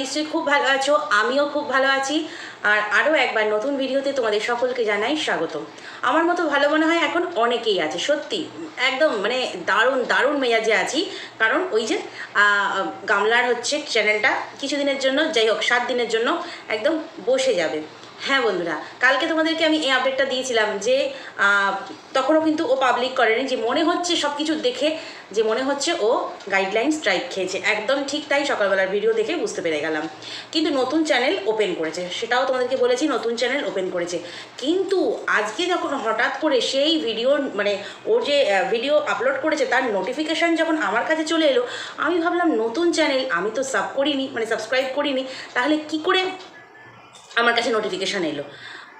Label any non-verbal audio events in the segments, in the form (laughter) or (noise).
নিশ্চয়ই খুব ভালো আছো, আমিও খুব ভালো আছি। আর আরও একবার নতুন ভিডিওতে তোমাদের সকলকে জানাই স্বাগত আমার মতো ভালো মনে হয় এখন অনেকেই আছে, সত্যি, একদম মানে দারুণ দারুণ মেজাজে আছি। কারণ ওই যে গামলার হচ্ছে চ্যানেলটা কিছুদিনের জন্য, যাই হোক, সাত দিনের জন্য একদম বসে যাবে। হ্যাঁ বন্ধুরা, কালকে তোমাদেরকে আমি এই আপডেটটা দিয়েছিলাম যে তখনও কিন্তু ও পাবলিক করেনি, যে মনে হচ্ছে সব কিছু দেখে, যে মনে হচ্ছে ও গাইডলাইন স্ট্রাইক খেয়েছে। একদম ঠিক তাই সকালবেলার ভিডিও দেখে বুঝতে পেরে গেলাম। কিন্তু নতুন চ্যানেল ওপেন করেছে, সেটাও তোমাদেরকে বলেছি, নতুন চ্যানেল ওপেন করেছে। কিন্তু আজকে যখন হঠাৎ করে সেই ভিডিও মানে ওর যে ভিডিও আপলোড করেছে, তার নোটিফিকেশান যখন আমার কাছে চলে এলো, আমি ভাবলাম, নতুন চ্যানেল আমি তো সাব করিনি মানে সাবস্ক্রাইব করিনি, তাহলে কি করে আমার কাছে নোটিফিকেশান এলো।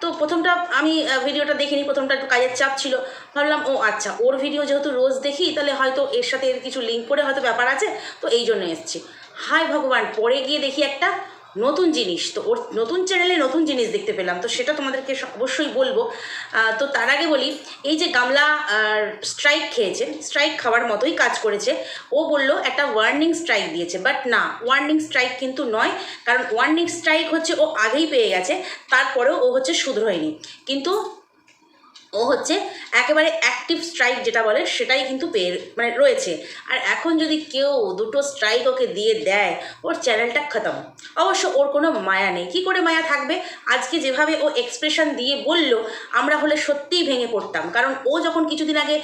তো প্রথমটা আমি ভিডিওটা দেখিনি, প্রথমটা একটু কাজের চাপ ছিল। ভাবলাম, ও আচ্ছা ওর ভিডিও যেহেতু রোজ দেখি, তাহলে হয়তো এর সাথে এর কিছু লিঙ্ক করে হয়তো ব্যাপার আছে, তো এই জন্য এসছি। হাই ভগবান, পরে গিয়ে দেখি একটা নতুন জিনিস, তো ওর নতুন চ্যানেলে নতুন জিনিস দেখতে পেলাম। তো সেটা তোমাদেরকে অবশ্যই বলব। তো তার আগে বলি, এই যে গামলা স্ট্রাইক খেয়েছে স্ট্রাইক খাওয়ার মতোই কাজ করেছে। ও বলল, একটা ওয়ার্নিং স্ট্রাইক দিয়েছে। বাট না ওয়ার্নিং স্ট্রাইক কিন্তু নয়, কারণ ওয়ার্নিং স্ট্রাইক হচ্ছে ও আগেই পেয়ে গেছে, তারপরেও ও হচ্ছে শুধরোয়নি। কিন্তু ও হচ্ছে একেবারে অ্যাক্টিভ স্ট্রাইক যেটা বলে, সেটাই কিন্তু পেয়ে মানে রয়েছে। আর এখন যদি কেউ দুটো স্ট্রাইক ওকে দিয়ে দেয়, ওর চ্যানেলটা খতম। অবশ্য ওর কোনো মায়া নেই। কী করে মায়া থাকবে? আজকে যেভাবে ও এক্সপ্রেশন দিয়ে বলল, আমরা হলে সত্যিই ভেঙে পড়তাম। কারণ ও যখন কিছুদিন আগে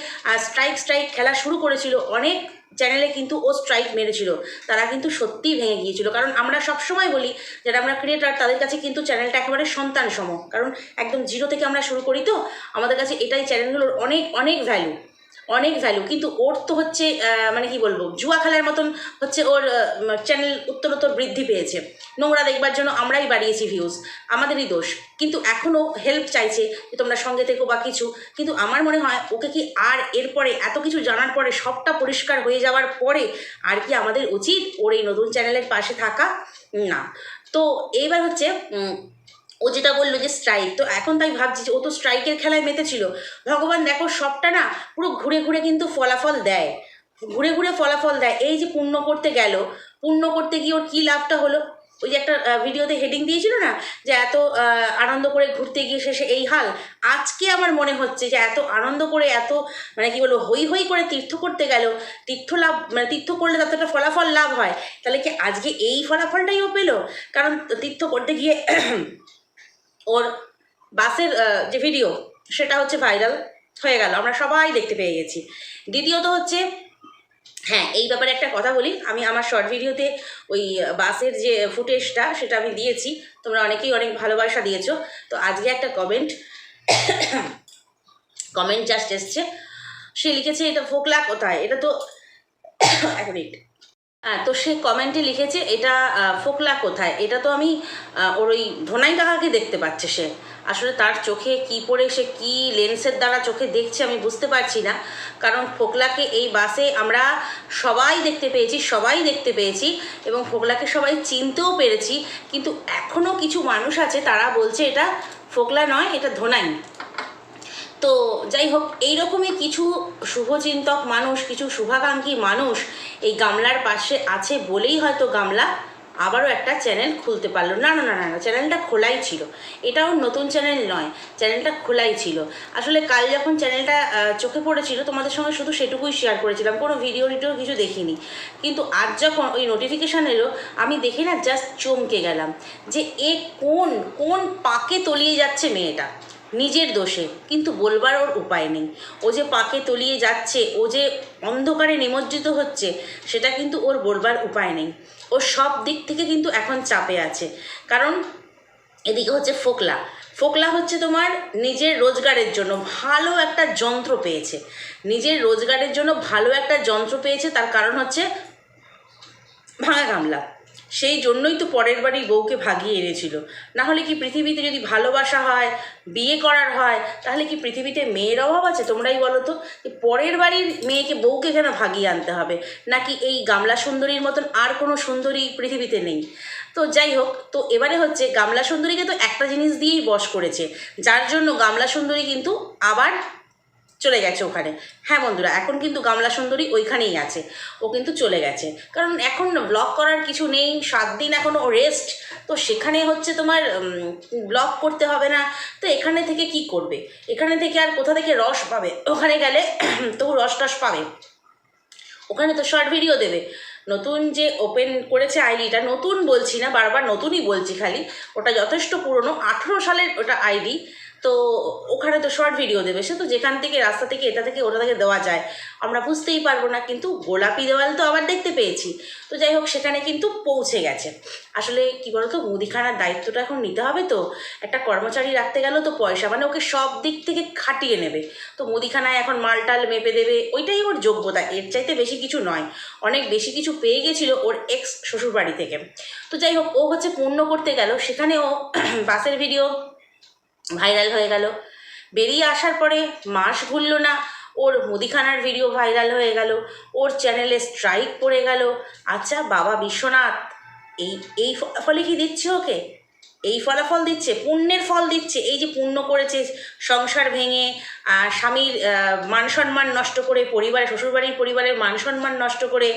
স্ট্রাইক স্ট্রাইক খেলা শুরু করেছিল, অনেক চ্যানেলে কিন্তু ও স্ট্রাইক মেরেছিল। তারা কিন্তু সত্যিই ভেঙে গিয়েছিল। কারণ আমরা সবসময় বলি, যারা আমরা ক্রিয়েটার তাদের কাছে কিন্তু চ্যানেলটা একেবারে সন্তান সম কারণ একদম জিরো থেকে আমরা শুরু করি তো, আমাদের কাছে এটাই চ্যানেলগুলোর অনেক অনেক ভ্যালু অনেক ভ্যালু কিন্তু ওর তো হচ্ছে মানে কি বলব, জুয়া খেলার মতন হচ্ছে ওর চ্যানেল উত্তরোত্তর বৃদ্ধি পেয়েছে। নোংরা দেখবার জন্য আমরাই বাড়িয়েছি ভিউজ আমাদেরই দোষ। কিন্তু এখনও হেল্প চাইছে যে তোমরা সঙ্গে থেকো বা কিছু, কিন্তু আমার মনে হয় ওকে কি আর এরপরে এত কিছু জানার পরে সবটা পরিষ্কার হয়ে যাওয়ার পরে আর কি আমাদের উচিত ওর এই নতুন চ্যানেলের পাশে থাকা? না। তো এইবার হচ্ছে ও যেটা বলল যে স্ট্রাইক তো এখন তাই ভাবছি যে ও তো স্ট্রাইকের খেলায় মেতেছিল। ভগবান দেখো সবটা না পুরো ঘুরে ঘুরে কিন্তু ফলাফল দেয়। ঘুরে ঘুরে ফলাফল দেয়। এই যে পূর্ণ করতে গেল, পূর্ণ করতে গিয়ে ওর কী লাভটা হলো? ওই যে একটা ভিডিওতে হেডিং দিয়েছিল না, যে এত আনন্দ করে ঘুরতে গিয়ে শেষে এই হাল। আজকে আমার মনে হচ্ছে যে এত আনন্দ করে এত মানে কি বলব হই হই করে তীর্থ করতে গেল, তীর্থ লাভ মানে তীর্থ করলে তাতে একটা ফলাফল লাভ হয়। তাহলে কি আজকে এই ফলাফলটাই ও পেল? কারণ তীর্থ করতে গিয়ে ওর বাসের যে ভিডিও সেটা হচ্ছে ভাইরাল হয়ে গেল। আমরা সবাই দেখতে পেয়ে গেছি। দ্বিতীয়ত হচ্ছে হ্যাঁ এই ব্যাপারে একটা কথা বলি। আমি আমার শর্ট ভিডিওতে ওই বাসের যে ফুটেজটা সেটা আমি দিয়েছি। তোমরা অনেকেই অনেক ভালোবাসা দিয়েছ। তো আজকে একটা কমেন্ট কমেন্ট জাস্ট এসছে। সে লিখেছে, এটা ফোকলা কোথায়? এটা তো, (coughs) এক মিনিট হ্যাঁ তো সে কমেন্টে লিখেছে, এটা ফোকলা কোথায়? এটা তো আমি ওর ওই ধোনাই কাকাকে দেখতে পাচ্ছে সে। আসলে তার চোখে কি পড়ে, সে কি লেন্সের দ্বারা চোখে দেখছে আমি বুঝতে পারছি না। কারণ ফোকলাকে এই বাসে আমরা সবাই দেখতে পেয়েছি, সবাই দেখতে পেয়েছি এবং ফোকলাকে সবাই চিনতেও পেরেছি। কিন্তু এখনও কিছু মানুষ আছে, তারা বলছে এটা ফোকলা নয়, এটা ধোনাই। তো যাই হোক, এইরকমই কিছু শুভচিন্তক মানুষ, কিছু শুভাকাঙ্ক্ষী মানুষ এই গামলার পাশে আছে বলেই হয়তো গামলা আবারও একটা চ্যানেল খুলতে পারল। না না না না না চ্যানেলটা খোলাই ছিল। এটাও নতুন চ্যানেল নয় চ্যানেলটা খোলাই ছিল। আসলে কাল যখন চ্যানেলটা চোখে পড়েছিল, তোমাদের সঙ্গে শুধু সেটুকুই শেয়ার করেছিলাম, কোনো ভিডিও টিডিও কিছু দেখিনি। কিন্তু আজ যখন ওই নোটিফিকেশান এলো, আমি দেখে না জাস্ট চমকে গেলাম যে এ কোন কোন পাকে তলিয়ে যাচ্ছে মেয়েটা। নিজের দোষে, কিন্তু বলবার ওর উপায় নেই। ও যে পাকে তলিয়ে যাচ্ছে, ও যে অন্ধকারে নিমজ্জিত হচ্ছে, সেটা কিন্তু ওর বলবার উপায় নেই। ও সব দিক থেকে কিন্তু এখন চাপে আছে। কারণ এদিকে হচ্ছে ফোকলা। ফোকলা হচ্ছে তোমার নিজের রোজগারের জন্য ভালো একটা যন্ত্র পেয়েছে। নিজের রোজগারের জন্য ভালো একটা যন্ত্র পেয়েছে, তার কারণ হচ্ছে ভাঙা গামলা। সেই জন্যই তো পরের বাড়ির বউকে ভাগিয়ে এনেছিল। না হলে কি পৃথিবীতে যদি ভালোবাসা হয়, বিয়ে করার হয়, তাহলে কি পৃথিবীতে মেয়ের অভাব আছে? তোমরাই বলো তো পরের বাড়ির মেয়েকে বউকে কেন ভাগিয়ে আনতে হবে? নাকি এই গামলা সুন্দরীর মতন আর কোনো সুন্দরী পৃথিবীতে নেই? তো যাই হোক, তো এবারে হচ্ছে গামলা সুন্দরীকে তো একটা জিনিস দিয়েই বশ করেছে। যার জন্য গামলা সুন্দরী কিন্তু আবার চলে গেছে ওখানে। হ্যাঁ বন্ধুরা, এখন কিন্তু গামলা সুন্দরী ওইখানেই আছে। ও কিন্তু চলে গেছে। কারণ এখন ব্লগ করার কিছু নেই, সাত দিন এখন ও রেস্ট তো সেখানে হচ্ছে তোমার ব্লগ করতে হবে না। তো এখানে থেকে কি করবে? এখানে থেকে আর কোথা থেকে রস পাবে? ওখানে গেলে (clears throat) তবু রস টস পাবে। ওখানে তো শর্ট ভিডিও দেবে। নতুন যে ওপেন করেছে আইডিটা নতুন বলছি না, বারবার নতুনই বলছি খালি, ওটা যথেষ্ট পুরনো, আঠেরো সালের ওটা আইডি তো ওখানে তো শর্ট ভিডিও দেবে। সে তো যেখান থেকে, রাস্তা থেকে, এটা থেকে, ওটা থেকে দেওয়া যায়। আমরা বুঝতেই পারব না, কিন্তু গোলাপি দেওয়াল তো আবার দেখতে পেয়েছি। তো যাই হোক, সেখানে কিন্তু পৌঁছে গেছে। আসলে কি বলতো, মুদিখানার দায়িত্বটা এখন নিতে হবে তো। একটা কর্মচারী রাখতে গেলেও তো পয়সা মানে ওকে সব দিক থেকে খাটিয়ে নেবে। তো মুদিখানায় এখন মালটাল মেপে দেবে, ওইটাই ওর যোগ্যতা। এর চাইতে বেশি কিছু নয়। অনেক বেশি কিছু পেয়ে গেছিল ওর এক্স শ্বশুরবাড়ি থেকে। তো যাই হোক, ও হচ্ছে পূর্ণ করতে গেল। সেখানে ও (clears throat) বাসের ভিডিও ভাইরাল হয়ে গেল। বেরিয়ে আসার পরে মাস ঘুরল না, ওর মুদিখানার ভিডিও ভাইরাল হয়ে গেল, ওর চ্যানেলে স্ট্রাইক পড়ে গেল। আচ্ছা বাবা বিশ্বনাথ, এই এই ফলে কি দিচ্ছে ওকে? এই ফলাফল দিচ্ছে, পুণ্যের ফল দিচ্ছে, এই যে পুণ্য করেছে, সংসার ভেঙে স্বামীর মান সম্মান নষ্ট করে পরিবার, শ্বশুরবাড়ির পরিবারের মান সম্মান নষ্ট করে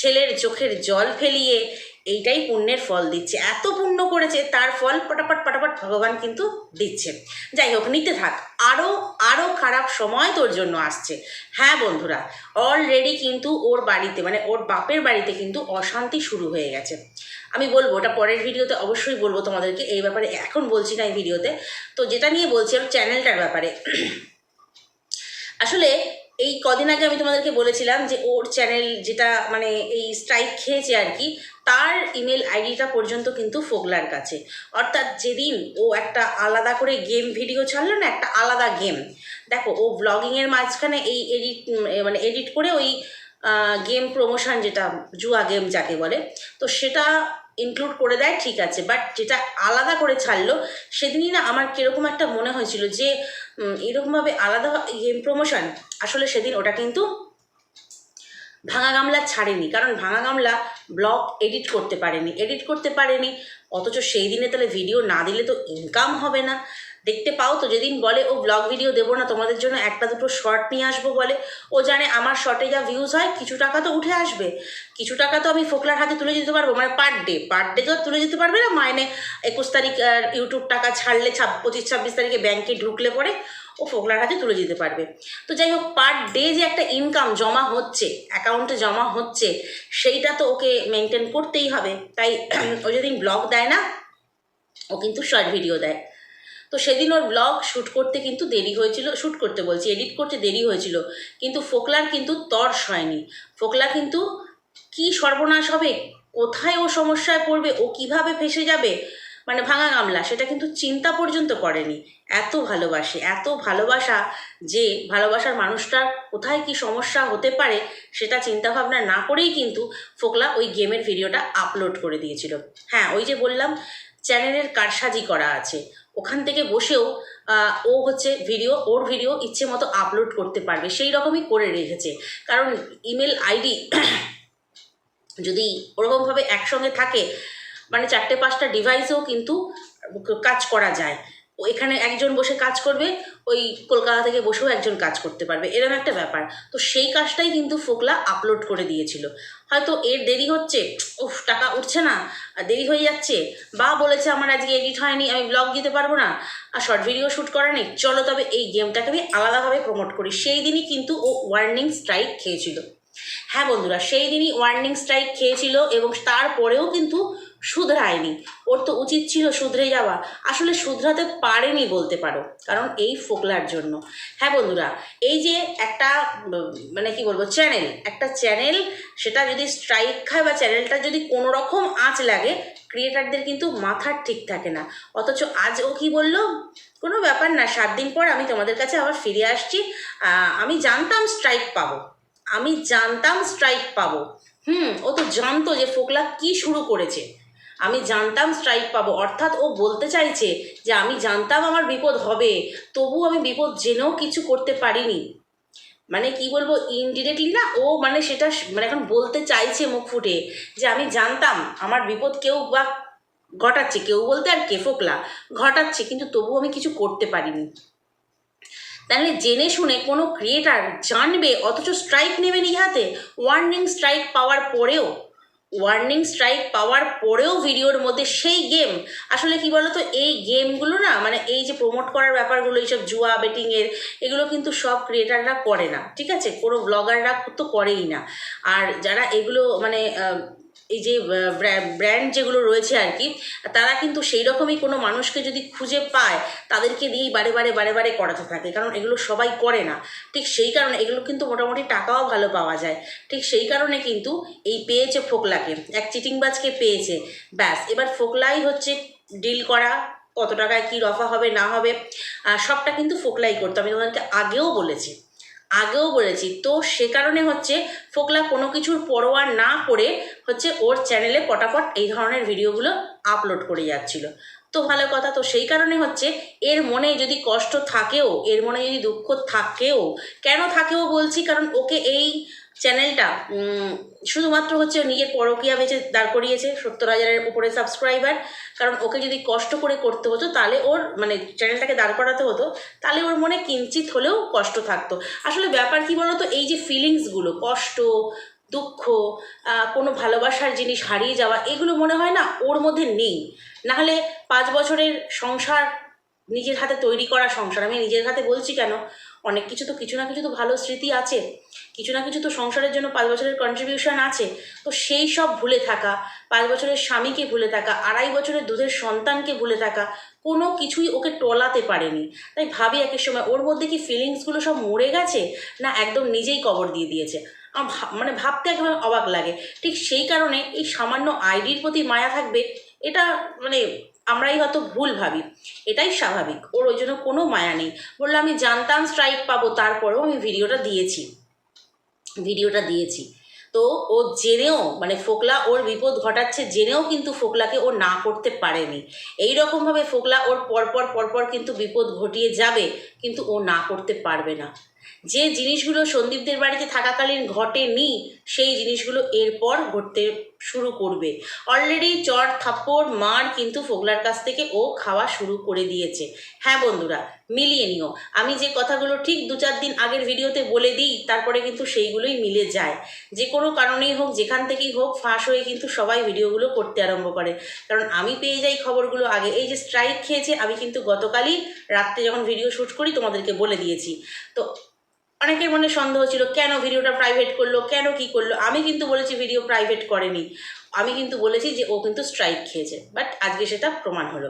ছেলের চোখের জল ফেলিয়ে এইটাই পুণ্যের ফল দিচ্ছে। এত পুণ্য করেছে, তার ফল পটাপট পটাপট ভগবান কিন্তু দিচ্ছে। যাই হোক, নিতে থাক। আরও আরও খারাপ সময় তোর জন্য আসছে। হ্যাঁ বন্ধুরা অলরেডি কিন্তু ওর বাড়িতে মানে ওর বাপের বাড়িতে কিন্তু অশান্তি শুরু হয়ে গেছে। আমি বলব, ওটা পরের ভিডিওতে অবশ্যই বলব তোমাদেরকে। এই ব্যাপারে এখন বলছি না এই ভিডিওতে। তো যেটা নিয়ে বলছি ওর চ্যানেলটার ব্যাপারে। আসলে এই কদিন আগে আমি তোমাদেরকে বলেছিলাম যে ওর চ্যানেল যেটা মানে এই স্ট্রাইক খেয়েছে আর কি তার ইমেল আইডিটা পর্যন্ত কিন্তু ফোগলার কাছে। অর্থাৎ যেদিন ও একটা আলাদা করে গেম ভিডিও ছাড়লো না, একটা আলাদা গেম দেখো, ও ব্লগিংয়ের মাঝখানে এই এডিট মানে এডিট করে ওই গেম প্রমোশন যেটা, জুয়া গেম যাকে বলে, তো সেটা ইনক্লুড করে দেয়, ঠিক আছে। বাট যেটা আলাদা করে ছাড়লো, সেদিনই না আমার কীরকম একটা মনে হয়েছিল যে এরকমভাবে আলাদা গেম প্রমোশন আসলে সেদিন ওটা কিন্তু ভাঙা গামলা ছাড়েনি, কারণ ভাঙা গামলা ব্লগ এডিট করতে পারেনি এডিট করতে পারেনি, অথচ সেই দিনে তাহলে ভিডিও না দিলে তো ইনকাম হবে না। দেখতে পাও তো, যেদিন বলে, ও ব্লগ ভিডিও দেবো না, তোমাদের জন্য একটা দুটো শর্ট নিয়ে আসব বলে, ও জানে আমার শর্টে যা ভিউজ হয়, কিছু টাকা তো উঠে আসবে। কিছু টাকা তো আমি ফোকলার হাতে তুলে দিতে পারব মানে পার ডে পার ডে তো তুলে দিতে পারবে না মাইনে একুশ তারিখ ইউটিউব টাকা ছাড়লে ছাব পঁচিশ, ছাব্বিশ তারিখে ব্যাংকে ঢুকলে পরে ও ফোকলার হাতে তুলে দিতে পারবে। তো যাই হোক পার ডে যে একটা ইনকাম জমা হচ্ছে অ্যাকাউন্টে জমা হচ্ছে, সেইটা তো ওকে মেনটেন করতেই হবে। তাই (clears throat) ও যেদিন ব্লগ দেয় না, ও কিন্তু শর্ট ভিডিও দেয়। তো সেদিন ওর ব্লগ শ্যুট করতে কিন্তু দেরি হয়েছিল শ্যুট করতে বলছি এডিট করতে দেরি হয়েছিল। কিন্তু ফোকলার কিন্তু তর্স হয়নি। ফোকলা কিন্তু কি সর্বনাশ হবে, কোথায় ও সমস্যায় পড়বে, ও কীভাবে ফেসে যাবে মানে ভাঙা গামলা, সেটা কিন্তু চিন্তা পর্যন্ত করেনি। এত ভালোবাসে, এত ভালোবাসা যে ভালোবাসার মানুষটার কোথায় কি সমস্যা হতে পারে সেটা চিন্তা ভাবনা না করেই কিন্তু ফোকলা ওই গেমের ভিডিওটা আপলোড করে দিয়েছিল। হ্যাঁ ওই যে বললাম, চ্যানেলের কারসাজি করা আছে। ওখান থেকে বসেও ও হচ্ছে ভিডিও, ওর ভিডিও ইচ্ছে মতো আপলোড করতে পারবে, সেই রকমই করে রেখেছে। কারণ ইমেল আইডি (clears throat) যদি ওরকমভাবে একসঙ্গে থাকে মানে চারটে পাঁচটা ডিভাইসেও কিন্তু কাজ করা যায়। এখানে একজন বসে কাজ করবে, ওই কলকাতা থেকে বসেও একজন কাজ করতে পারবে এরকম একটা ব্যাপার। তো সেই কাজটাই কিন্তু ফোকলা আপলোড করে দিয়েছিল। হয়তো এর দেরি হচ্ছে, উফ, টাকা উঠছে না, আর দেরি হয়ে যাচ্ছে, বা বলেছে আমার আজকে এডিট হয়নি, আমি ব্লগ দিতে পারব না, আর শর্ট ভিডিও শ্যুট করা নেই, চলো তবে এই গেমটাকে আমি আলাদাভাবে প্রমোট করি। সেই দিনই কিন্তু ও ওয়ার্নিং স্ট্রাইক খেয়েছিল। হ্যাঁ বন্ধুরা, সেই দিনই ওয়ার্নিং স্ট্রাইক খেয়েছিল এবং তারপরেও কিন্তু শুধরায়নি। ওর তো উচিত ছিল শুধরে যাওয়া। আসলে শুধরাতে পারেনি বলতে পারো, কারণ এই ফোকলার জন্য। হ্যাঁ বন্ধুরা, এই যে একটা মানে কি বলব চ্যানেল একটা চ্যানেল সেটা যদি স্ট্রাইক খায় বা চ্যানেলটা যদি কোনো রকম আঁচ লাগে ক্রিয়েটারদের কিন্তু মাথার ঠিক থাকে না। অথচ আজ ও কি বলল? কোনো ব্যাপার না, সাত দিন পর আমি তোমাদের কাছে আবার ফিরে আসছি। আমি জানতাম স্ট্রাইক পাবো। আমি জানতাম স্ট্রাইক পাবো। হুম, ও তো জানতো যে ফোকলা কি শুরু করেছে। আমি জানতাম স্ট্রাইক পাবো। অর্থাৎ ও বলতে চাইছে যে আমি জানতাম আমার বিপদ হবে তবু আমি বিপদ জেনেও কিছু করতে পারিনি। মানে কি বলব ইনডিরেক্টলি না, ও মানে সেটা মানে এখন বলতে চাইছে মুখ ফুটে যে আমি জানতাম আমার বিপদ কেউ বা ঘটাচ্ছে। কেউ বলতে আর কে ফোকলা, ঘটাচ্ছে, কিন্তু তবু আমি কিছু করতে পারিনি। তাহলে জেনে শুনে কোনো ক্রিয়েটার জানবে, অথচ স্ট্রাইক নেবে নিজে হাতে ওয়ার্নিং স্ট্রাইক পাওয়ার পরেও ওয়ার্নিং স্ট্রাইক পাওয়ার পরেও ভিডিওর মধ্যে সেই গেম আসলে কি বলতো, এই গেমগুলো না মানে এই যে প্রমোট করার ব্যাপারগুলো, এইসব জুয়া বেটিংয়ের এগুলো কিন্তু সব ক্রিয়েটাররা করে না, ঠিক আছে? কোনো ব্লগাররা তো করেই না। আর যারা এগুলো মানে এই যে ব্র্যান্ড যেগুলো রয়েছে আর কি, তারা কিন্তু সেই রকমই কোনো মানুষকে যদি খুঁজে পায়, তাদেরকে দিয়েই বারে বারে বারে বারে করাতে থাকে, কারণ এগুলো সবাই করে না। ঠিক সেই কারণে এগুলো কিন্তু মোটামুটি টাকাও ভালো পাওয়া যায়। ঠিক সেই কারণে কিন্তু এই পেয়েছে ফোকলাকে, এক চিটিংবাজকে পেয়েছে, ব্যাস। এবার ফোকলাই হচ্ছে ডিল করা, কত টাকায় কী রফা হবে, না হবে সবটা কিন্তু ফোকলাই করতো। আমি তোমাদেরকে আগেও বলেছি। আগেও বলেছি। তো সে কারণে হচ্ছে ফোকলা কোনো কিছুর পরোয়া না করে হচ্ছে ওর চ্যানেলে পটাপট এই ধরনের ভিডিওগুলো আপলোড করে যাচ্ছিল। তো ভালো কথা, তো সেই কারণে হচ্ছে এর মনে যদি কষ্ট থাকেও, এর মনে যদি দুঃখ থাকেও, কেন থাকেও বলছি? কারণ ওকে এই চ্যানেলটা শুধুমাত্র হচ্ছে নিজের পরকিয়া বেঁচে দাঁড় করিয়েছে সত্তর হাজারের উপরে সাবস্ক্রাইবার কারণ ওকে যদি কষ্ট করে করতে হতো, তাহলে ওর মানে চ্যানেলটাকে দাঁড় করাতে হতো, তাহলে ওর মনে কিঞ্চিত হলেও কষ্ট থাকতো। আসলে ব্যাপার কি বলতো, এই যে ফিলিংসগুলো কষ্ট, দুঃখ কোনো ভালোবাসার জিনিস হারিয়ে যাওয়া, এগুলো মনে হয় না ওর মধ্যে নেই। নাহলে পাঁচ বছরের সংসার নিজের হাতে তৈরি করা সংসার। আমি নিজের হাতে বলছি কেন? অনেক কিছু তো কিছু না কিছু তো ভালো স্মৃতি আছে। কিছু না কিছু তো সংসারের জন্য পাঁচ বছরের কন্ট্রিবিউশন আছে। তো সেই সব ভুলে থাকা, পাঁচ বছরের স্বামীকে ভুলে থাকা, আড়াই বছরের দুধের সন্তানকে ভুলে থাকা, কোনো কিছুই ওকে টলাতে পারেনি। তাই ভাবি একের সময়, ওর মধ্যে কি ফিলিংসগুলো সব মরে গেছে? না, একদম নিজেই কবর দিয়ে দিয়েছে? আমার মানে ভাবতে একেবারে অবাক লাগে। ঠিক সেই কারণে এই সামান্য আইডির প্রতি মায়া থাকবে, এটা মানে আমরাই হয়তো ভুল ভাবি, এটাই স্বাভাবিক, ওর ওই জন্য কোনো মায়া নেই। বলল, আমি জানতাম স্ট্রাইক পাবো, তারপরেও আমি ভিডিওটা দিয়েছি ভিডিওটা দিয়েছি। তো ও জেনেও মানে ফোকলা ওর বিপদ ঘটাচ্ছে, জেনেও কিন্তু ফোকলাকে ও না করতে পারেনি। এই রকমভাবে ফোকলা ওর পরপর পরপর কিন্তু বিপদ ঘটিয়ে যাবে, কিন্তু ও না করতে পারবে না। যে জিনিসগুলো সন্দীপদের বাড়িতে থাকাকালীন ঘটেনি, সেই জিনিসগুলো এরপর ঘটতে শুরু করবে। অলরেডি চর থাপ্পড়, মার কিন্তু ফোগলার কাছ থেকে ও খাওয়া শুরু করে দিয়েছে। হ্যাঁ বন্ধুরা, মিলিয়ে নিও। আমি যে কথাগুলো ঠিক দু চার দিন আগের ভিডিওতে বলে দিই, তারপরে কিন্তু সেইগুলোই মিলে যায়। যে কোনো কারণেই হোক, যেখান থেকেই হোক, ফাঁস হয়ে কিন্তু সবাই ভিডিওগুলো করতে আরম্ভ করে। কারণ আমি পেয়ে যাই খবরগুলো আগে। এই যে স্ট্রাইক খেয়েছে, আমি কিন্তু গতকালই রাত্রে যখন ভিডিও শ্যুট করি, তোমাদেরকে বলে দিয়েছি। তো অনেকের মনে সন্দেহ ছিল, কেন ভিডিওটা প্রাইভেট করল, কেন কি করল? আমি কিন্তু বলেছি ভিডিও প্রাইভেট করেনি। আমি কিন্তু বলেছি যে ও কিন্তু স্ট্রাইক খেয়েছে। বাট আজকে সেটা প্রমাণ হলো।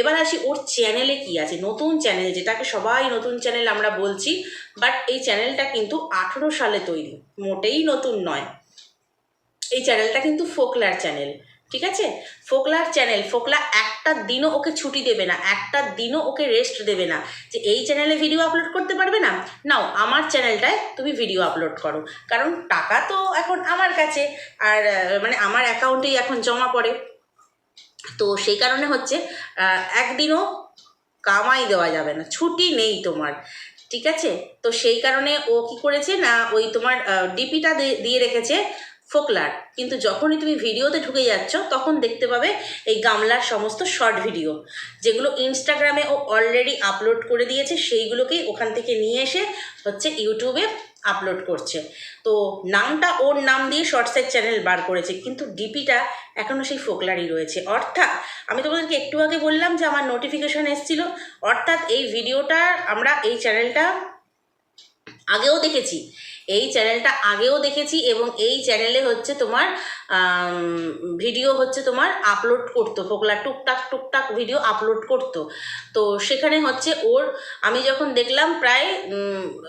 এবার আসি ওর চ্যানেলে কি আছে? নতুন চ্যানেল যেটাকে সবাই নতুন চ্যানেল আমরা বলছি বাট এই চ্যানেলটা কিন্তু আঠেরো সালে তৈরি। মোটেই নতুন নয়। এই চ্যানেলটা কিন্তু ফোকলার চ্যানেল ঠিক আছে? ফোকলার চ্যানেল ফোকলা একটা দিনও ওকে ছুটি দেবে না, একটা দিনও ওকে রেস্ট দেবে না। যে এই চ্যানেলে ভিডিও আপলোড করতে পারবে না? নাও, আমার চ্যানেলটায় তুমি ভিডিও আপলোড করো। কারণ টাকা তো এখন আমার কাছে, আর মানে আমার অ্যাকাউন্টেই এখন জমা পড়ে। তো সেই কারণে হচ্ছে একদিনও কামাই দেওয়া যাবে না, ছুটি নেই তোমার। ঠিক আছে? তো সেই কারণে ও কি করেছে না, ওই তোমার ডিপিটা দিয়ে রেখেছে ফোকলার। কিন্তু যখনই তুমি ভিডিওতে ঢুকে যাচ্ছ, তখন দেখতে পাবে এই গামলার সমস্ত শর্ট ভিডিও যেগুলো ইনস্টাগ্রামে ও অলরেডি আপলোড করে দিয়েছে, সেইগুলোকেই ওখান থেকে নিয়ে এসে হচ্ছে ইউটিউবে আপলোড করছে। তো নামটা ওর নাম দিয়ে শর্টসের চ্যানেল বার করেছে, কিন্তু ডিপিটা এখনও সেই ফোকলারই রয়েছে। অর্থাৎ, আমি তোমাদেরকে একটু আগে বললাম যে আমার নোটিফিকেশান এসেছিল, অর্থাৎ এই ভিডিওটা আমরা এই চ্যানেলটা আগেও দেখেছি। এই চ্যানেলটা আগেও দেখেছি এবং এই চ্যানেলে হচ্ছে তোমার ভিডিও হচ্ছে তোমার আপলোড করতো ফোকলা টুকটাক টুকটাক ভিডিও আপলোড করতো। তো সেখানে হচ্ছে ওর, আমি যখন দেখলাম প্রায়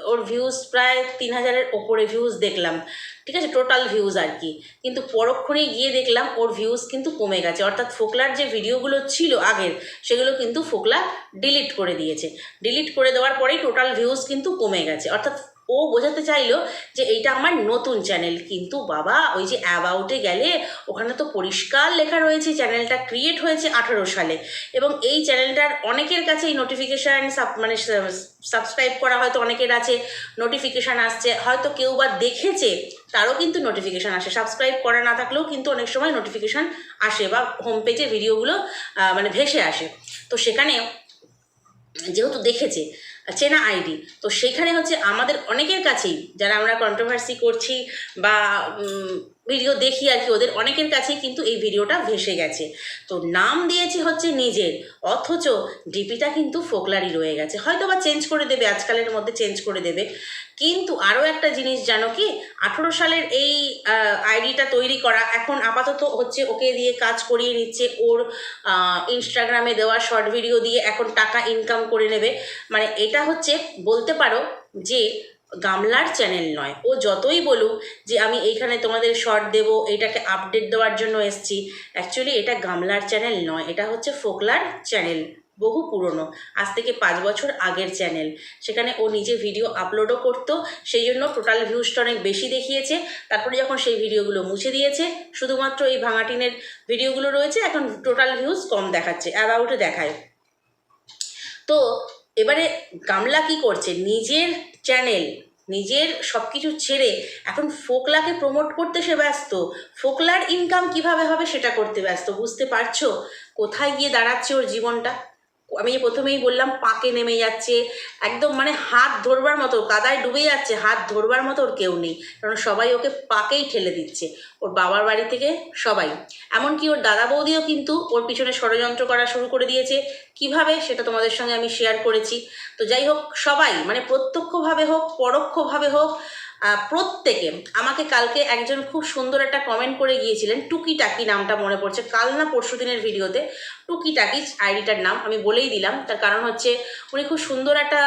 ওর ভিউজ প্রায় তিন হাজারের ওপরে ভিউজ দেখলাম, ঠিক আছে? টোটাল ভিউজ আর কি। কিন্তু পরক্ষণে গিয়ে দেখলাম ওর ভিউজ কিন্তু কমে গেছে। অর্থাৎ ফোকলার যে ভিডিওগুলো ছিল আগের, সেগুলো কিন্তু ফোকলা ডিলিট করে দিয়েছে। ডিলিট করে দেওয়ার পরেই টোটাল ভিউজ কিন্তু কমে গেছে। অর্থাৎ ও বোঝাতে চাইলো যে এইটা আমার নতুন চ্যানেল। কিন্তু বাবা, ওই যে অ্যাবাউটে গেলে ওখানে তো পরিষ্কার লেখা রয়েছে, চ্যানেলটা ক্রিয়েট হয়েছে আঠেরো সালে। এবং এই চ্যানেলটার অনেকের কাছে এই নোটিফিকেশান সাব মানে সাবস্ক্রাইব করা হয়তো অনেকের আছে নোটিফিকেশান আসছে। হয়তো কেউ বা দেখেছে, তারও কিন্তু নোটিফিকেশান আসে। সাবস্ক্রাইব করা না থাকলেও কিন্তু অনেক সময় নোটিফিকেশান আসে বা হোম পেজে ভিডিওগুলো মানে ভেসে আসে। তো সেখানে যেহেতু দেখেছে চেনা আইডি। তো সেখানে হচ্ছে আমাদের অনেকের কাছেই যারা আমরা কন্ট্রোভার্সি করছি বা ভিডিও দেখি আর কি, ওদের অনেকের কাছেই কিন্তু এই ভিডিওটা ভেসে গেছে। তো নাম দিয়েছি হচ্ছে নিজের, অথচ ডিপিটা কিন্তু ফোকলারি রয়ে গেছে। হয়তো বা চেঞ্জ করে দেবে, আজকালের মধ্যে চেঞ্জ করে দেবে। কিন্তু আরও একটা জিনিস জানো কি, আঠেরো সালের এই আইডিটা তৈরি করা, এখন আপাতত হচ্ছে ওকে দিয়ে কাজ করিয়ে নিচ্ছে ওর ইনস্টাগ্রামে দেওয়া শর্ট ভিডিও দিয়ে এখন টাকা ইনকাম করে নেবে। মানে এটা হচ্ছে বলতে পারো যে গামলার চ্যানেল নয়। ও যতই বলুক যে আমি এইখানে তোমাদের শর্ট দেবো এটাকে আপডেট দেওয়ার জন্য এসছি অ্যাকচুয়ালি এটা গামলার চ্যানেল নয়, এটা হচ্ছে ফোকলার চ্যানেল বহু পুরনো, আজ থেকে পাঁচ বছর আগের চ্যানেল সেখানে ও নিজে ভিডিও আপলোডও করতো, সেই জন্য টোটাল ভিউজটা অনেক বেশি দেখিয়েছে, তারপরে যখন সেই ভিডিওগুলো মুছে দিয়েছে, শুধুমাত্র এই ভাঙাটিনের ভিডিওগুলো রয়েছে, এখন টোটাল ভিউজ কম দেখাচ্ছে অ্যাবাউটে দেখায়। তো এবারে গামলা কি করছে? নিজের চ্যানেল নিজের সব কিছু ছেড়ে এখন ফোকলাকে প্রমোট করতে সে ব্যস্ত। ফোকলার ইনকাম কীভাবে হবে সেটা করতে ব্যস্ত, বুঝতে পারছ? কোথায় গিয়ে দাঁড়াচ্ছে ওর জীবনটা? আমি প্রথমেই বললাম, পাকে নেমে যাচ্ছে। একদম মানে হাত ধরবার মতো, কাদায় ডুবে যাচ্ছে, হাত ধরবার মতো ওর কেউ নেই। কারণ সবাই ওকে পাকেই ঠেলে দিচ্ছে, ওর বাবার বাড়ি থেকে সবাই। এমনকি ওর দাদা বৌদিও কিন্তু ওর পিছনে ষড়যন্ত্র করা শুরু করে দিয়েছে। কীভাবে সেটা তোমাদের সঙ্গে আমি শেয়ার করেছি। তো যাই হোক, সবাই মানে প্রত্যক্ষভাবে হোক, পরোক্ষভাবে হোক প্রত্যেকে, আমাকে কালকে একজন খুব সুন্দর একটা কমেন্ট করে গিয়েছিলেন টুকি টাকি নামটা মনে পড়ছে, কাল না পরশু দিনের ভিডিওতে টুকি টাকি আইডিটার নাম, আমি বলেই দিলাম, তার কারণ হচ্ছে উনি খুব সুন্দর একটা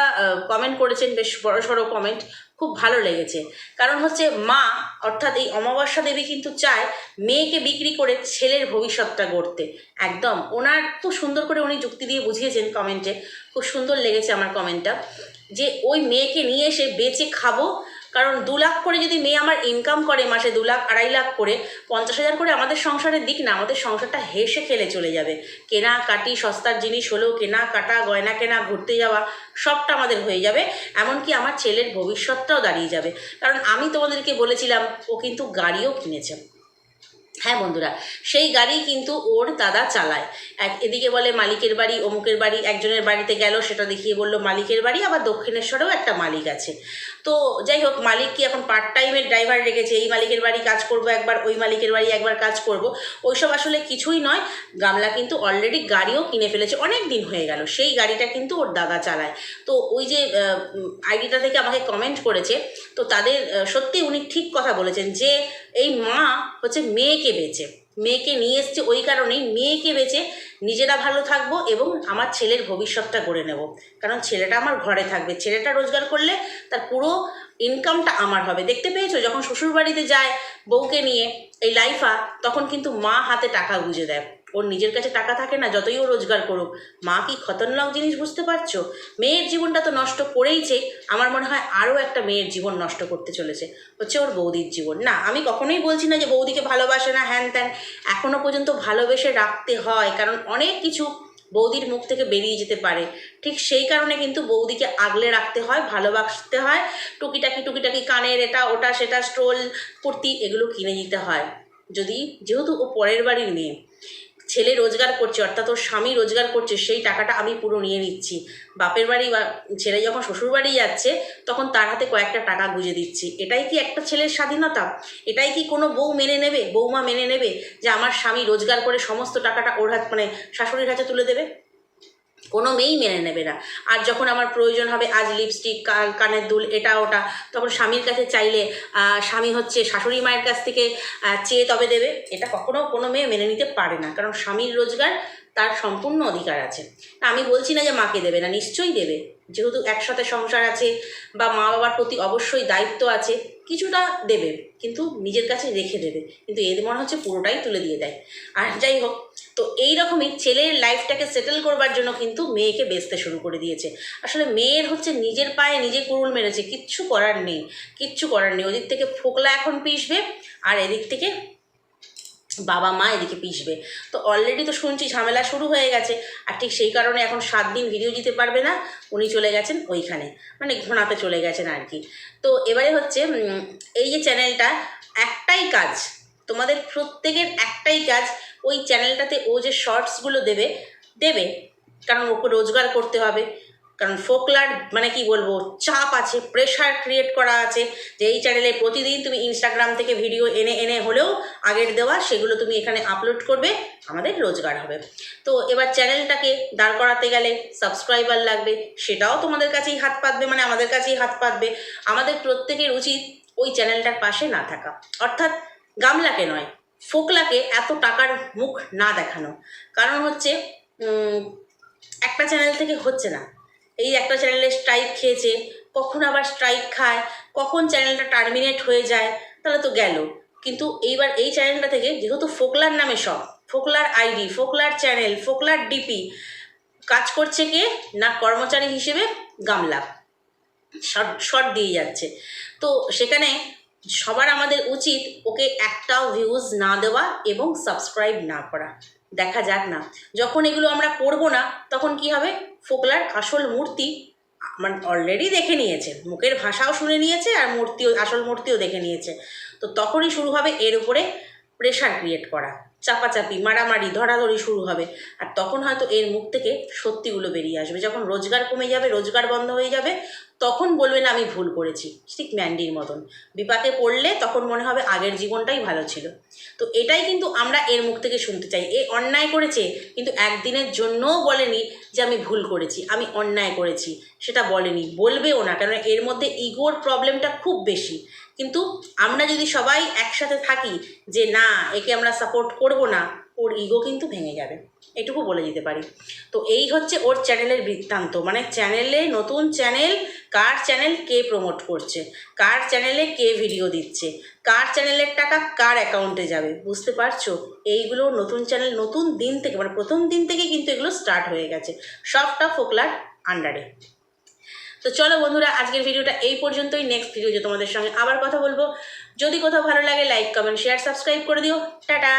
কমেন্ট করেছেন, বেশ বড় সড়ো কমেন্ট খুব ভালো লেগেছে। কারণ হচ্ছে মা, অর্থাৎ এই অমাবস্যা দেবী কিন্তু চায় মেয়েকে বিক্রি করে ছেলের ভবিষ্যৎটা গড়তে। একদম, ওনার খুব সুন্দর করে উনি যুক্তি দিয়ে বুঝিয়েছেন কমেন্টে খুব সুন্দর লেগেছে আমার কমেন্টটা যে ওই মেয়েকে নিয়ে এসে বেচে খাব কারণ দু লাখ করে যদি মেয়ে আমার ইনকাম করে মাসে দু লাখ, আড়াই লাখ করে, পঞ্চাশ হাজার করে আমাদের সংসারের দিক না, আমাদের সংসারটা হেসে খেলে চলে যাবে। কেনা কাটি সস্তার জিনিস হলেও কেনা কাটা গয়না কেনা, ঘুরতে যাওয়া, সবটা আমাদের হয়ে যাবে। এমনকি আমার ছেলের ভবিষ্যৎটাও দাঁড়িয়ে যাবে। কারণ আমি তোমাদেরকে বলেছিলাম, ও কিন্তু গাড়িও কিনেছে। হ্যাঁ বন্ধুরা, সেই গাড়ি কিন্তু ওর দাদা চালায়। এক এদিকে বলে মালিকের বাড়ি, অমুকের বাড়ি, একজনের বাড়িতে গেল, সেটা দেখিয়ে বলল, মালিকের বাড়ি, আবার দক্ষিণেশ্বরেও একটা মালিক আছে। তো যাই হোক, মালিক কি এখন পার্ট টাইমের ড্রাইভার রেখেছে? এই মালিকের বাড়ি কাজ করব একবার, ওই মালিকের বাড়ি একবার কাজ করব। ওইসব আসলে কিছুই নয়। গামলা কিন্তু অলরেডি গাড়িও কিনে ফেলেছে। অনেক দিন হয়ে গেল। সেই গাড়িটা কিন্তু ওর দাদা চালায়। তো ওই যে আইডিটা থেকে আমাকে কমেন্ট করেছে। তো তাদের সত্যি উনি ঠিক কথা বলেছেন যে, এই মা হচ্ছে মেয়েকে বেচে। মেয়েকে নিয়ে এসছে ওই কারণেই মেয়েকে বেচে নিজেরা ভালো থাকব এবং আমার ছেলের ভবিষ্যৎটা গড়ে নেব। কারণ ছেলেটা আমার ঘরে থাকবে। ছেলেটা রোজগার করলে তার পুরো ইনকামটা আমার হবে। দেখতে পেয়েছ? যখন শ্বশুরবাড়িতে যায় বউকে নিয়ে, এই লাইফা, তখন কিন্তু মা হাতে টাকা গুঁজে দেয়। ওর নিজের কাছে টাকা থাকে না, যতই ও রোজগার করুক। মা কি খতরনাক জিনিস বুঝতে পারছ? মেয়ের জীবনটা তো নষ্ট করেইছে, আমার মনে হয় আরও একটা মেয়ের জীবন নষ্ট করতে চলেছে। হচ্ছে ওর বৌদির জীবন। না, আমি কখনোই বলছি না যে বৌদিকে ভালোবাসে না, হ্যান ত্যান এখনও পর্যন্ত ভালোবেসে রাখতে হয়, কারণ অনেক কিছু বৌদির মুখ থেকে বেরিয়ে যেতে পারে। ঠিক সেই কারণে কিন্তু বৌদিকে আগলে রাখতে হয়, ভালোবাসতে হয়। টুকিটাকি টুকিটাকি কানের এটা, ওটা, সেটা স্টোল কুর্তি, এগুলো কিনে দিতে হয়। যদি, যেহেতু ও পরের বাড়ির মেয়ে। ছেলে রোজগার করছে, অর্থাৎ ওর স্বামী রোজগার করছে, সেই টাকাটা আমি পুরো নিয়ে নিচ্ছি। বাপের বাড়ি বা ছেলে যখন শ্বশুরবাড়ি যাচ্ছে, তখন তার হাতে কয়েকটা টাকা গুঁজে দিচ্ছি। এটাই কি একটা ছেলের স্বাধীনতা? এটাই কি কোনো বউ মেনে নেবে বৌমা মেনে নেবে যে আমার স্বামী রোজগার করে সমস্ত টাকাটা ওর হাত মানে শাশুড়ির কাছে তুলে দেবে? কোনো মেয়েই মেনে নেবে না। আর যখন আমার প্রয়োজন হবে আজ লিপস্টিক কানের দুল, এটা, ওটা, তখন স্বামীর কাছে চাইলে স্বামী হচ্ছে শাশুড়ি মায়ের কাছ থেকে চেয়ে তবে দেবে। এটা কখনো কোনো মেয়ে মেনে নিতে পারে না, কারণ স্বামীর রোজগার তার সম্পূর্ণ অধিকার আছে। আমি বলছি না যে মাকে দেবে না, নিশ্চয়ই দেবে। যেহেতু একসাথে সংসার আছে বা মা বাবার প্রতি অবশ্যই দায়িত্ব আছে, কিছুটা দেবে, কিন্তু নিজের কাছে রেখে দেবে। কিন্তু এদের মনে হচ্ছে পুরোটাই তুলে দিয়ে দেয়। আর যাই হোক তো এই রকমই ছেলের লাইফটাকে সেটেল করবার জন্য কিন্তু মেয়েকে বেচতে শুরু করে দিয়েছে। আসলে মেয়ের হচ্ছে নিজের পায়ে নিজে কুড়ুল মেরেছে, কিচ্ছু করার নেই, কিচ্ছু করার নেই। ওদিক থেকে ফোকলা এখন পিসবে আর এদিক থেকে বাবা মা এদিকে পিসবে তো অলরেডি তো শুনছি ঝামেলা শুরু হয়ে গেছে, আর ঠিক সেই কারণে এখন সাত দিন ভিডিও দিতে পারবে না, উনি চলে গেছেন ওইখানে মানে ঘোড়াতে চলে গেছেন আর কি। তো এবারে হচ্ছে এই যে চ্যানেলটা একটাই কাজ, তোমাদের প্রত্যেকের একটাই কাজ ওই চ্যানেলটাতে ও যে শর্টসগুলো দেবে দেবে। কারণ ওকে রোজগার করতে হবে। কারণ ফোকলার মানে কি বলব, চাপ আছে প্রেশার ক্রিয়েট করা আছে যে এই চ্যানেলে প্রতিদিন তুমি ইনস্টাগ্রাম থেকে ভিডিও এনে এনে হলেও আগের দেওয়া সেগুলো তুমি এখানে আপলোড করবে, আমাদের রোজগার হবে। তো এবার চ্যানেলটাকে দাঁড় করাতে গেলে সাবস্ক্রাইবার লাগবে, সেটাও তোমাদের কাছেই হাত পাতবে মানে আমাদের কাছেই হাত পাতবে। আমাদের প্রত্যেকের উচিত ওই চ্যানেলটার পাশে না থাকা। অর্থাৎ গামলাকে নয় ফোকলাকে এত টাকার মুখ না দেখানো। কারণ হচ্ছে একটা চ্যানেল থেকে হচ্ছে না। এই একটা চ্যানেলে স্ট্রাইক খেয়েছে, কখন আবার স্ট্রাইক খায়, কখন চ্যানেলটা টার্মিনেট হয়ে যায়, তাহলে তো গেল। কিন্তু এইবার এই চ্যানেলটা থেকে যেহেতু ফোকলার নামে সব, ফোকলার আইডি ফোকলার চ্যানেল ফোকলার ডিপি কাজ করছে কে? না কর্মচারী হিসেবে গামলা। শর্ট শর্ট দিয়ে যাচ্ছে। তো সেখানে সবার আমাদের উচিত ওকে একটাও ভিউজ না দেওয়া এবং সাবস্ক্রাইব না করা। দেখা যাক না। যখন এগুলো আমরা করব না, তখন কি হবে? ফোকলার আসল মূর্তি মানে অলরেডি দেখে নিয়েছে। মুখের ভাষাও শুনে নিয়েছে আর মূর্তিও, আসল মূর্তিও দেখে নিয়েছে। তো তখনই শুরু হবে এর উপরে প্রেশার ক্রিয়েট করা। চাপাচাপি, মারামারি, ধরাধরি শুরু হবে। আর তখন হয়তো এর মুখ থেকে সত্যিগুলো বেরিয়ে আসবে। যখন রোজগার কমে যাবে, রোজগার বন্ধ হয়ে যাবে তখন বলবে না আমি ভুল করেছি, ঠিক ম্যান্ডির মতন। বিপাকে পড়লে তখন মনে হবে আগের জীবনটাই ভালো ছিল। তো এটাই কিন্তু আমরা এর মুখ থেকে শুনতে চাই। এ অন্যায় করেছে, কিন্তু একদিনের জন্যও বলেনি যে আমি ভুল করেছি, আমি অন্যায় করেছি, সেটা বলেনি বলবেও না। কারণ এর মধ্যে ইগোর প্রবলেমটা খুব বেশি। কিন্তু আমরা যদি সবাই একসাথে থাকি যে না, একে আমরা সাপোর্ট করব না ওর ইগো কিন্তু ভেঙে যাবে। এটুকু বলে দিতে পারি। তো এই হচ্ছে ওর চ্যানেলের বৃত্তান্ত। মানে চ্যানেলে নতুন চ্যানেল কার চ্যানেল কে প্রমোট করছে? কার চ্যানেলে কে ভিডিও দিচ্ছে? কার চ্যানেলের টাকা কার অ্যাকাউন্টে যাবে? বুঝতে পারছ? এইগুলো নতুন চ্যানেল নতুন দিন থেকে মানে প্রথম দিন থেকেই কিন্তু এগুলো স্টার্ট হয়ে গেছে। সবটা ফোকলার আন্ডারে তো চলো বন্ধুরা, আজকের ভিডিওটা এই পর্যন্তই। নেক্সট ভিডিও তোমাদের সঙ্গে আবার কথা বলব। যদি কোথাও ভালো লাগে লাইক কমেন্ট শেয়ার সাবস্ক্রাইব করে দিও। টাটা!